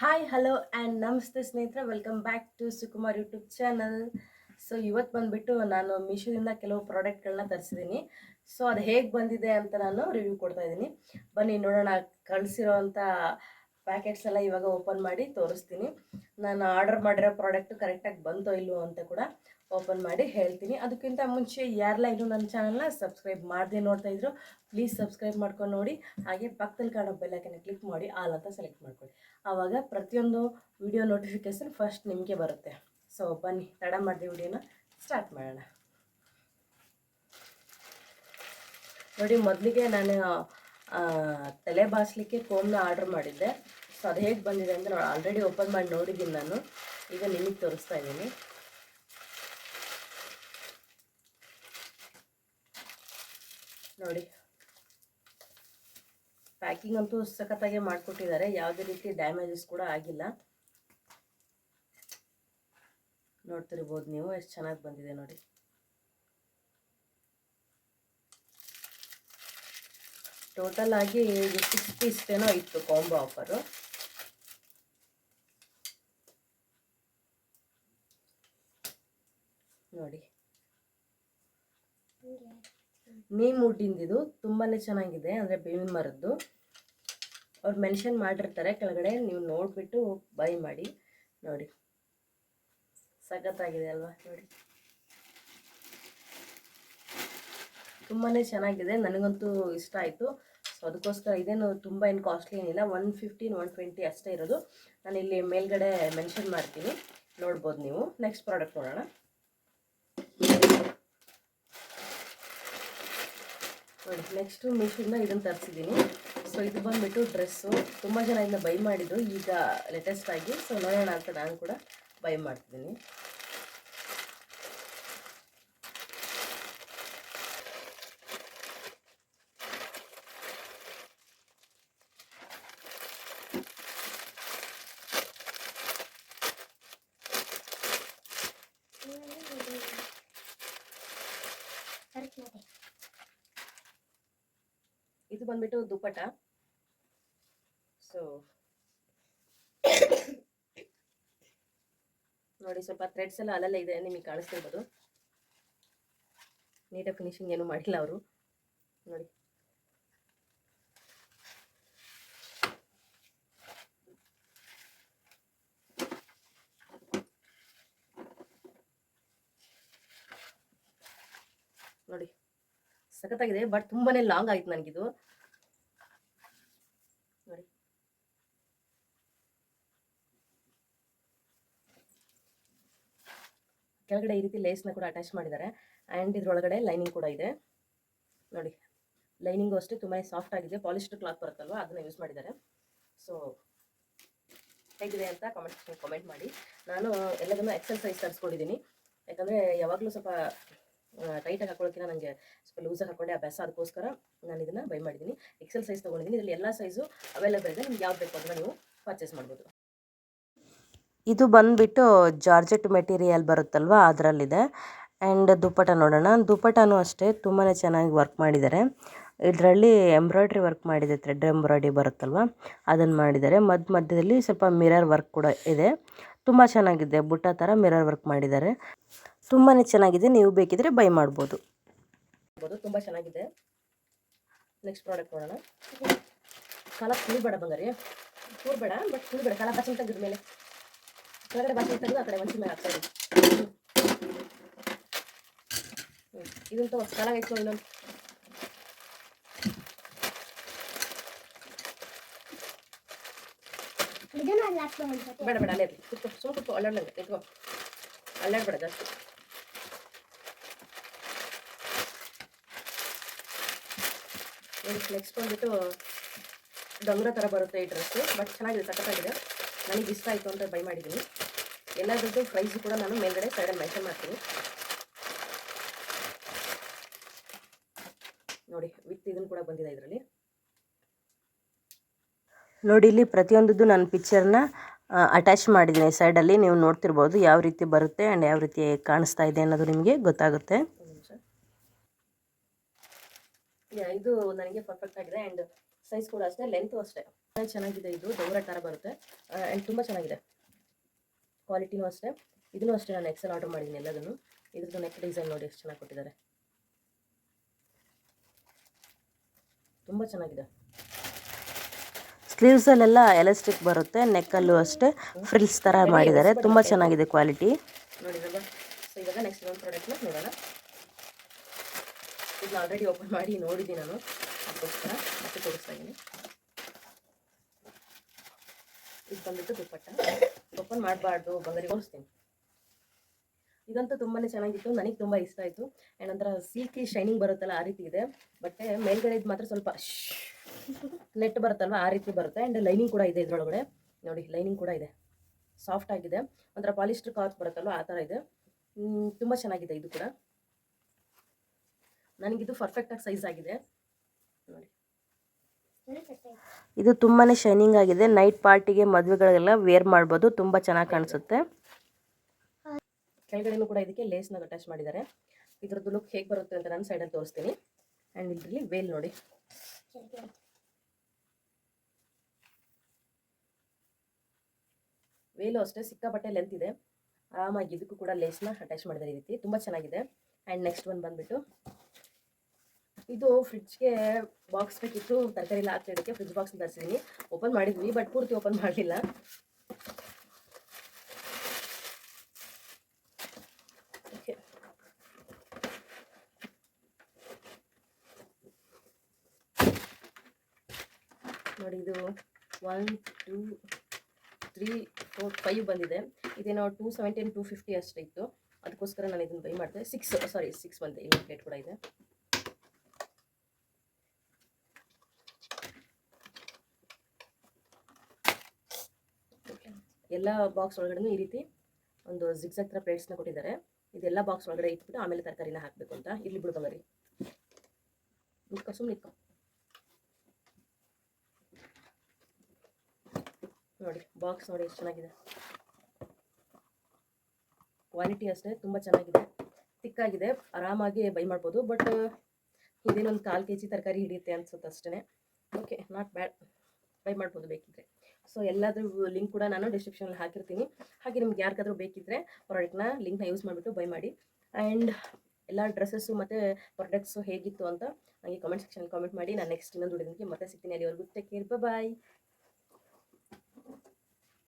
Hi hello and ನಮಸ್ತೆ ಸ್ನೇಹಿತರೆ. Welcome back to Sukumar YouTube channel so ಇವತ್ತು ಬಂದುಬಿಟ್ಟು ನಾನು ಮೀಶೋದಿಂದ ಕೆಲವು ಪ್ರಾಡಕ್ಟ್ಗಳನ್ನ ತರಿಸಿದ್ದೀನಿ ಸೊ ಅದು ಹೇಗೆ ಬಂದಿದೆ ಅಂತ ನಾನು ರಿವ್ಯೂ ಕೊಡ್ತಾ ಇದ್ದೀನಿ ಬನ್ನಿ, ನೋಡೋಣ. ಕಳಿಸಿರೋವಂಥ ಪ್ಯಾಕೆಟ್ಸ್ ಎಲ್ಲ ಇವಾಗ ಓಪನ್ ಮಾಡಿ ತೋರಿಸ್ತೀನಿ. ನಾನು ಆರ್ಡರ್ ಮಾಡಿರೋ ಪ್ರಾಡಕ್ಟು ಕರೆಕ್ಟಾಗಿ ಬಂತೋ ಇಲ್ವೋ ಅಂತ ಕೂಡ ಓಪನ್ ಮಾಡಿ ಹೇಳ್ತೀನಿ. ಅದಕ್ಕಿಂತ ಮುಂಚೆ ಯಾರೆಲ್ಲ ಇನ್ನೂ ನನ್ನ ಚಾನಲ್ನ ಸಬ್ಸ್ಕ್ರೈಬ್ ಮಾಡದೆ ನೋಡ್ತಾ ಇದ್ರು ಪ್ಲೀಸ್ ಸಬ್ಸ್ಕ್ರೈಬ್ ಮಾಡ್ಕೊಂಡು ನೋಡಿ. ಹಾಗೆ ಪಕ್ಕದಲ್ಲಿ ಕಾಣೋ ಬೆಲ್ಲೈಕನ್ನ ಕ್ಲಿಕ್ ಮಾಡಿ ಆಲ್ ಅಂತ ಸೆಲೆಕ್ಟ್ ಮಾಡ್ಕೊಳ್ಳಿ. ಆವಾಗ ಪ್ರತಿಯೊಂದು ವಿಡಿಯೋ ನೋಟಿಫಿಕೇಶನ್ ಫಸ್ಟ್ ನಿಮಗೆ ಬರುತ್ತೆ. ಸೊ ಬನ್ನಿ, ತಡ ಮಾಡಿದೆ ವಿಡಿಯೋನ ಸ್ಟಾರ್ಟ್ ಮಾಡೋಣ. ನೋಡಿ, ಮೊದಲಿಗೆ ನಾನು ತಲೆ ಬಾಸಲಿಕ್ಕೆ ಕೋಮ್ನ ಆರ್ಡರ್ ಮಾಡಿದ್ದೆ. ಸೊ ಅದು ಹೇಗೆ ಬಂದಿದೆ ಅಂದರೆ ಆಲ್ರೆಡಿ ಓಪನ್ ಮಾಡಿ ನೋಡಿದ್ದೀನಿ ನಾನು. ಈಗ ನಿಮಗೆ ತೋರಿಸ್ತಾ ಇದ್ದೀನಿ ನೋಡಿ ಪ್ಯಾಕಿಂಗ್ ಅಂತೂ ಸಖತ್ತಾಗೆ ಮಾಡಿಕೊಟ್ಟಿದ್ದಾರೆ. ಯಾವುದೇ ರೀತಿ ಡ್ಯಾಮೇಜಸ್ ಕೂಡ ಆಗಿಲ್ಲ. ನೋಡ್ತಿರ್ಬೋದು ನೀವು, ಎಷ್ಟು ಚೆನ್ನಾಗಿ ಬಂದಿದೆ ನೋಡಿ. ಟೋಟಲ್ ಆಗಿ ಸಿಕ್ಸ್ ಪೀಸ್ ಪೀಸ್ದೇನೋ ಇತ್ತು ಕಾಂಬೋ ಆಫರು ನೋಡಿ. ನೀಮ್ ಇದು ತುಂಬಾ ಚೆನ್ನಾಗಿದೆ, ಅಂದರೆ ಬೇವಿನ ಮರದ್ದು. ಅವ್ರು ಮೆನ್ಷನ್ ಮಾಡಿರ್ತಾರೆ, ಕೆಳಗಡೆ ನೀವು ನೋಡಿಬಿಟ್ಟು ಬೈ ಮಾಡಿ, ನೋಡಿ. ಸಖತ್ತಾಗಿದೆ ಅಲ್ವಾ, ನೋಡಿ. ತುಂಬಾ ಚೆನ್ನಾಗಿದೆ, ನನಗಂತೂ ಇಷ್ಟ ಆಯಿತು. ಸೊ ಅದಕ್ಕೋಸ್ಕರ ಇದೇನು ತುಂಬ ಏನು ಕಾಸ್ಟ್ಲಿ ಏನಿಲ್ಲ ಒನ್ ಫಿಫ್ಟೀನ್ ಒನ್ ಟ್ವೆಂಟಿ ಅಷ್ಟೇ ಇರೋದು. ನಾನು ಇಲ್ಲಿ ಮೇಲ್ಗಡೆ ಮೆನ್ಷನ್ ಮಾಡ್ತೀನಿ, ನೋಡ್ಬೋದು ನೀವು. ನೆಕ್ಸ್ಟ್ ಪ್ರಾಡಕ್ಟ್ ನೋಡೋಣ. ನೋಡಿ ನೆಕ್ಸ್ಟು ಮೀಶೋನ ಇದನ್ನು ತರಿಸಿದ್ದೀನಿ ಸೊ ಇದು ಬಂದುಬಿಟ್ಟು ಡ್ರೆಸ್ಸು ತುಂಬ ಜನ ಇದನ್ನ ಬೈ ಮಾಡಿದ್ರು. ಈಗ ಲೇಟೆಸ್ಟ್ ಆಗಿ ಸೊ ನೋಡೋಣ ಅಂತ ನಾನು ಕೂಡ ಬೈ ಮಾಡ್ತಿದ್ದೀನಿ ಇದು ಬಂದ್ಬಿಟ್ಟು ದುಪ್ಪಟ ಸೊ ನೋಡಿ ಸ್ವಲ್ಪ ಥ್ರೆಡ್ಸ್ ಎಲ್ಲ ಅಲ್ಲಲ್ಲೇ ಇದೆ, ನಿಮಗೆ ಕಾಣಿಸ್ತಿರ್ಬೋದು. ನೀಟಾಗಿ ಫಿನಿಶಿಂಗ್ ಏನು ಮಾಡಿಲ್ಲ ಅವರು. ನೋಡಿ ನೋಡಿ. ಸಖತ್ತಾಗಿದೆ ಬಟ್ ತುಂಬಾನೇ ಲಾಂಗ್ ಆಯ್ತು ನನಗಿದು. ನೋಡಿ. ಕೆಳಗಡೆ ಈ ರೀತಿ ಲೇಸ್ನ ಕೂಡ ಅಟ್ಯಾಚ್ ಮಾಡಿದ್ದಾರೆ ಆ್ಯಂಡ್ ಇದ್ರೊಳಗಡೆ ಲೈನಿಂಗ್ ಕೂಡ ಇದೆ. ನೋಡಿ ಲೈನಿಂಗು ಅಷ್ಟೇ ತುಂಬಾ ಸಾಫ್ಟ್ ಆಗಿದೆ ಪಾಲಿಸ್ಟರ್ ಕ್ಲಾತ್ ಬರುತ್ತಲ್ವ, ಅದನ್ನ ಯೂಸ್ ಮಾಡಿದ್ದಾರೆ. ಸೊ ಹೇಗಿದೆ ಅಂತ ಕಾಮೆಂಟ್ ಕಾಮೆಂಟ್ ಮಾಡಿ. ನಾನು ಎಲ್ಲದನ್ನು ಎಕ್ಸಸೈಸ್ ತರಿಸ್ಕೊಂಡಿದ್ದೀನಿ. ಯಾಕಂದರೆ ಯಾವಾಗಲೂ ಸ್ವಲ್ಪ ಟೈಟಾಗಿ ಹಾಕೊಳ್ಳೋಕ್ಕಿಂತ ನನಗೆ ಸ್ವಲ್ಪ ಲೂಸಾಗಿ ಹಾಕೊಂಡೆ ಅಭ್ಯಾಸ ಅದಕ್ಕೋಸ್ಕರ ನಾನು ಇದನ್ನು ಬೈ ಮಾಡಿದ್ದೀನಿ ಎಕ್ಸೆಲ್ ಸೈಜ್ ತೊಗೊಂಡಿದ್ದೀನಿ ಇದರಲ್ಲಿ ಎಲ್ಲ ಸೈಜು ಅವೈಲೇಬಲ್ ಇದೆ. ನಿಮ್ಗೆ ಯಾವ್ದು ಬೇಕು ಅದನ್ನು ನೀವು ಪರ್ಚೇಸ್ ಮಾಡ್ಬೋದು. ಇದು ಬಂದ್ಬಿಟ್ಟು ಜಾರ್ಜೆಟ್ ಮೆಟೀರಿಯಲ್ ಬರುತ್ತಲ್ವ? ಅದರಲ್ಲಿದೆ. ಆ್ಯಂಡ್ ದುಪ್ಪಟ ನೋಡೋಣ. ದುಪ್ಪಟನೂ ಅಷ್ಟೇ ತುಂಬಾ ಚೆನ್ನಾಗಿ ವರ್ಕ್ ಮಾಡಿದ್ದಾರೆ. ಇದರಲ್ಲಿ ಎಂಬ್ರಾಯ್ಡ್ರಿ ವರ್ಕ್ ಮಾಡಿದೆ ಥ್ರೆಡ್ ಎಂಬ್ರಾಯ್ಡ್ರಿ ಬರುತ್ತಲ್ವ? ಅದನ್ನು ಮಾಡಿದ್ದಾರೆ. ಮಧ್ಯ ಮಧ್ಯದಲ್ಲಿ ಸ್ವಲ್ಪ ಮಿರರ್ ವರ್ಕ್ ಕೂಡ ಇದೆ. ತುಂಬ ಚೆನ್ನಾಗಿದೆ. ಬುಟ್ಟ ಥರ ಮಿರರ್ ವರ್ಕ್ ಮಾಡಿದ್ದಾರೆ. ತುಂಬಾ ಚೆನ್ನಾಗಿದೆ. ನೀವು ಬೇಕಿದ್ರೆ ಬೈ ಮಾಡ್ಬೋದು. ತುಂಬಾ ತುಂಬ ಚೆನ್ನಾಗಿದೆ. ನೆಕ್ಸ್ಟ್ ಪ್ರಾಡಕ್ಟ್ ನೋಡೋಣ. ಕಾಲ ಕುಳಿಬೇಡ ಬೇಡ ಬಂಗಾರಿ. ಕೂರ್ಬೇಡ ಬೇಡ ಬಟ್ ಕುಳಿಬೇಡ ಬೇಡ ಕಾಲ ಬಾಚಿನ ತೆಗೆದ ಮೇಲೆ ಕೆಳಗಡೆ ಬಾಚಿನ ತೆಗೆದು ಆ ಕಡೆ ಒಂಚೂರು ಮೇಲೆ ಹಾಕ್ತಾ ಇದೆ ಹ್ಞೂ ಇದಂತೂ ಕಾಲ ಆಯ್ತು ಇನ್ನೊಂದು. ಬೇಡ ಬೇಡ ಅಲ್ಲೇ ಸ್ವಲ್ಪ ಸ್ವಲ್ಪ ಅಲ್ಲೇ ಕುತ್ಕೋ ಅಲ್ಲಾಡ್ಲಂಗೆ ನಿಂತ್ಕೋ ಅಲ್ಲಾಡ್ಬೇಡ ಜಾಸ್ತಿ. ನೆಕ್ಸ್ಟ್ ಬಂದ್ಬಿಟ್ಟು ಡಂಗ್ರ ಥರ ಬರುತ್ತೆ ಈ ಡ್ರೆಸ್ಸು ಬಟ್ ಚೆನ್ನಾಗಿದೆ, ಸಖತ್ತಾಗಿದೆ. ನನಗೆ ಇಷ್ಟ ಆಯಿತು ಅಂತ ಬೈ ಮಾಡಿದ್ದೀನಿ ಎಲ್ಲದ್ರದ್ದು ಪ್ರೈಸು ಕೂಡ ನಾನು ಮೇಲ್ಗಡೆ ಸೈಡಲ್ಲಿ ಮೆನ್ಷನ್ ಮಾಡ್ತೀನಿ. ನೋಡಿ ವಿತ್ ಇದನ್ನು ಕೂಡ ಬಂದಿದೆ ಇದರಲ್ಲಿ. ನೋಡಿ, ಇಲ್ಲಿ ಪ್ರತಿಯೊಂದದ್ದು ನಾನು ಪಿಕ್ಚರ್ನ ಅಟ್ಯಾಚ್ ಮಾಡಿದ್ದೀನಿ. ಸೈಡಲ್ಲಿ ನೀವು ನೋಡ್ತಿರ್ಬೋದು ಯಾವ ರೀತಿ ಬರುತ್ತೆ ಆ್ಯಂಡ್ ಯಾವ ರೀತಿ ಕಾಣಿಸ್ತಾ ಇದೆ ಅನ್ನೋದು ನಿಮಗೆ ಗೊತ್ತಾಗುತ್ತೆ. ಇದು ನನಗೆ ಪರ್ಫೆಕ್ಟ್ ಆಗಿದೆ ಆ್ಯಂಡ್ ಸೈಜ್ ಕೂಡ ಅಷ್ಟೇ ಲೆಂತು ಅಷ್ಟೇ. ಚೆನ್ನಾಗಿದೆ ಇದು ದೌರ ಥರ ಬರುತ್ತೆ. ಆ್ಯಂಡ್ ತುಂಬ ಚೆನ್ನಾಗಿದೆ. ಕ್ವಾಲಿಟಿನೂ ಅಷ್ಟೇ. ಇದನ್ನು ಅಷ್ಟೇ ನಾನು ಎಕ್ಸೆಲ್ ಆರ್ಡರ್ ಮಾಡಿದ್ದೀನಿ ಎಲ್ಲದನ್ನು. ಇದ್ರದ್ದು ನೆಕ್ ಡಿಸೈನ್ ನೋಡಿ ಎಷ್ಟು ಚೆನ್ನಾಗಿ ಕೊಟ್ಟಿದ್ದಾರೆ. ತುಂಬ ಚೆನ್ನಾಗಿದೆ. ಸ್ಲೀವ್ಸಲ್ಲೆಲ್ಲ ಎಲಾಸ್ಟಿಕ್ ಬರುತ್ತೆ ನೆಕ್ಕಲ್ಲೂ ಅಷ್ಟೇ. ಫ್ರಿಲ್ಸ್ ಥರ ಮಾಡಿದ್ದಾರೆ. ತುಂಬ ಚೆನ್ನಾಗಿದೆ ಕ್ವಾಲಿಟಿ ನೋಡಿ ಸೊ ಇವಾಗ ನೆಕ್ಸ್ಟ್ ಒಂದು ಪ್ರಾಡಕ್ಟ್ನ ನೋಡೋಣ. ಇದನ್ನ ಆಲ್ರೆಡಿ ಓಪನ್ ಮಾಡಿ ನೋಡಿದ್ದೀನಿ ನಾನು. ಅದಕ್ಕೋಸ್ಕರ ಮತ್ತೆ ತೋರಿಸ್ತಾ ಇದ್ದೀನಿ. ಇದು ಬಂದ್ಬಿಟ್ಟು ದುಪ್ಪಟ್ಟ. ಓಪನ್ ಮಾಡಬಾರ್ದು ಬಂದರೆ ತೋರಿಸ್ತೀನಿ. ಇದಂತೂ ತುಂಬಾ ಚೆನ್ನಾಗಿತ್ತು. ನನಗೆ ತುಂಬ ಇಷ್ಟ ಆಯಿತು. ಆ್ಯಂಡ್ ಸಿಲ್ಕಿ ಶೈನಿಂಗ್ ಬರುತ್ತಲ್ಲ ಆ ರೀತಿ ಇದೆ. ಬಟ್ಟೆ ಮೇಲ್ಗಡೆ ಇದು ಮಾತ್ರ ಸ್ವಲ್ಪ ನೆಟ್ ಬರುತ್ತಲ್ವ? ಆ ರೀತಿ ಬರುತ್ತೆ. ಆ್ಯಂಡ್ ಲೈನಿಂಗ್ ಕೂಡ ಇದೆ ಇದರೊಳಗಡೆ. ನೋಡಿ ಲೈನಿಂಗ್ ಕೂಡ ಇದೆ. ಸಾಫ್ಟ್ ಆಗಿದೆ. ಒಂಥರ ಪಾಲಿಸ್ಟರ್ ಕ್ಲಾತ್ ಬರುತ್ತಲ್ವ? ಆ ಥರ ಇದೆ. ತುಂಬ ಚೆನ್ನಾಗಿದೆ ಇದು ಕೂಡ. ನನಗಿದು ಪರ್ಫೆಕ್ಟಾಗಿ ಸೈಜ್ ಆಗಿದೆ. ನೋಡಿ. ಇದು ತುಂಬಾ ಶೈನಿಂಗ್ ಆಗಿದೆ. ನೈಟ್ ಪಾರ್ಟಿಗೆ ಮದುವೆಗಳಿಗೆಲ್ಲ ವೇರ್ ಮಾಡ್ಬೋದು. ತುಂಬ ಚೆನ್ನಾಗಿ ಕಾಣಿಸುತ್ತೆ. ಕೆಳಗಡೆನೂ ಕೂಡ ಇದಕ್ಕೆ ಲೇಸ್ನ ಅಟ್ಯಾಚ್ ಮಾಡಿದ್ದಾರೆ. ಇದ್ರದ್ದು ಲುಕ್ ಹೇಗೆ ಬರುತ್ತೆ ಅಂತ ನಾನು ಸೈಡಲ್ಲಿ ತೋರಿಸ್ತೀನಿ. ಆ್ಯಂಡ್ ಇಲ್ಲಿ ವೇಲ್ ನೋಡಿ. ವೇಲು ಅಷ್ಟೇ ಸಿಕ್ಕಾಪಟ್ಟೆ ಲೆಂತ್ ಇದೆ. ಆರಾಮಾಗಿ ಇದಕ್ಕೂ ಕೂಡ ಲೇಸ್ನ ಅಟ್ಯಾಚ್ ಮಾಡಿದ್ದಾರೆ ಈ ರೀತಿ. ತುಂಬ ಚೆನ್ನಾಗಿದೆ. ಆ್ಯಂಡ್ ನೆಕ್ಸ್ಟ್ ಒಂದು ಬಂದ್ಬಿಟ್ಟು ಇದು ಫ್ರಿಡ್ಜ್ಗೆ ಬಾಕ್ಸ್ ಬೇಕಿತ್ತು, ತರಕಾರಿ ಎಲ್ಲ ಹಾಕ್ತಾ ಇದಕ್ಕೆ ಫ್ರಿಡ್ಜ್ ಬಾಕ್ಸ್ ತರಿಸಿದ್ದೀನಿ ಓಪನ್ ಮಾಡಿದ್ವಿ ಬಟ್ ಪೂರ್ತಿ ಓಪನ್ ಮಾಡಲಿಲ್ಲ. ನೋಡಿ, ಇದು one two three four five ಬಂದಿದೆ. ಇದೇನೋ ಟೂ ಸೆವೆಂಟೀನ್ ಟೂ ಫಿಫ್ಟಿ ಅಷ್ಟೇ ಇತ್ತು ಅದಕ್ಕೋಸ್ಕರ ನಾನು ಇದನ್ನು ಬೈ ಮಾಡಿದೆ. ಸಿಕ್ಸ್ ಸಾರಿ ಸಿಕ್ಸ್ ಬಂದಿದೆ. ಇನ್ನೊಂದು ಪ್ಲೇಟ್ ಕೂಡ ಇದೆ. ಎಲ್ಲ ಬಾಕ್ಸ್ ಒಳಗಡೆ ಈ ರೀತಿ ಒಂದು ಜಿಗ್ಸಾಗ್ ಥರ ಪ್ಲೇಟ್ಸ್ನ ಕೊಟ್ಟಿದ್ದಾರೆ. ಇದೆಲ್ಲ ಬಾಕ್ಸ್ ಒಳಗಡೆ ಇಟ್ಬಿಟ್ಟು ಆಮೇಲೆ ತರಕಾರಿನ ಹಾಕಬೇಕು ಅಂತ. ಇಲ್ಲಿ ಬಿಡು ಬಂಗಾರಿ ನಿತ್ಕೊ ಸುಮ್ಮನೆ ನೋಡಿ ಬಾಕ್ಸ್ ನೋಡಿ ಎಷ್ಟು ಚೆನ್ನಾಗಿದೆ. ಕ್ವಾಲಿಟಿ ಅಷ್ಟೇ, ತುಂಬ ಚೆನ್ನಾಗಿದೆ. ತಿಕ್ಕಾಗಿದೆ, ಆರಾಮಾಗಿ ಬೈ ಮಾಡ್ಬೋದು. ಬಟ್ ಇದೇನೊಂದು ಕಾಲು ಕೆ ಜಿ ತರಕಾರಿ ಹಿಡಿಯುತ್ತೆ ಅನ್ಸುತ್ತೆ ಅಷ್ಟೇ ಓಕೆ ನಾಟ್ ಬ್ಯಾಡ್ ಬೈ ಮಾಡ್ಬೋದು ಬೇಕಿದ್ರೆ. ಸೊ ಎಲ್ಲದ್ರ ಲಿಂಕ್ ಕೂಡ ನಾನು ಡಿಸ್ಕ್ರಿಪ್ಷನಲ್ಲಿ ಹಾಕಿರ್ತೀನಿ. ಹಾಗೆ ನಿಮ್ಗೆ ಯಾರಿಗಾದ್ರೂ ಬೇಕಿದ್ದರೆ ಪ್ರಾಡಕ್ಟ್ನ ಲಿಂಕ್ನ ಯೂಸ್ ಮಾಡಿಬಿಟ್ಟು ಬೈ ಮಾಡಿ. ಆ್ಯಂಡ್ ಎಲ್ಲ ಡ್ರೆಸ್ಸಸ್ಸು ಮತ್ತು ಪ್ರಾಡಕ್ಟ್ಸು ಹೇಗಿತ್ತು ಅಂತ ನನಗೆ ಕಮೆಂಟ್ ಸೆಕ್ಷನಲ್ಲಿ ಕಾಮೆಂಟ್ ಮಾಡಿ. ನಾನು ನೆಕ್ಸ್ಟ್ ಇನ್ನೊಂದು ಹುಡುಗನಿಗೆ ಮತ್ತೆ ಸಿಗ್ತೀನಿ. ಅಲ್ಲಿವರೆಗೂ ಟೇಕ್ ಕೇರ್ ಬಾಯ್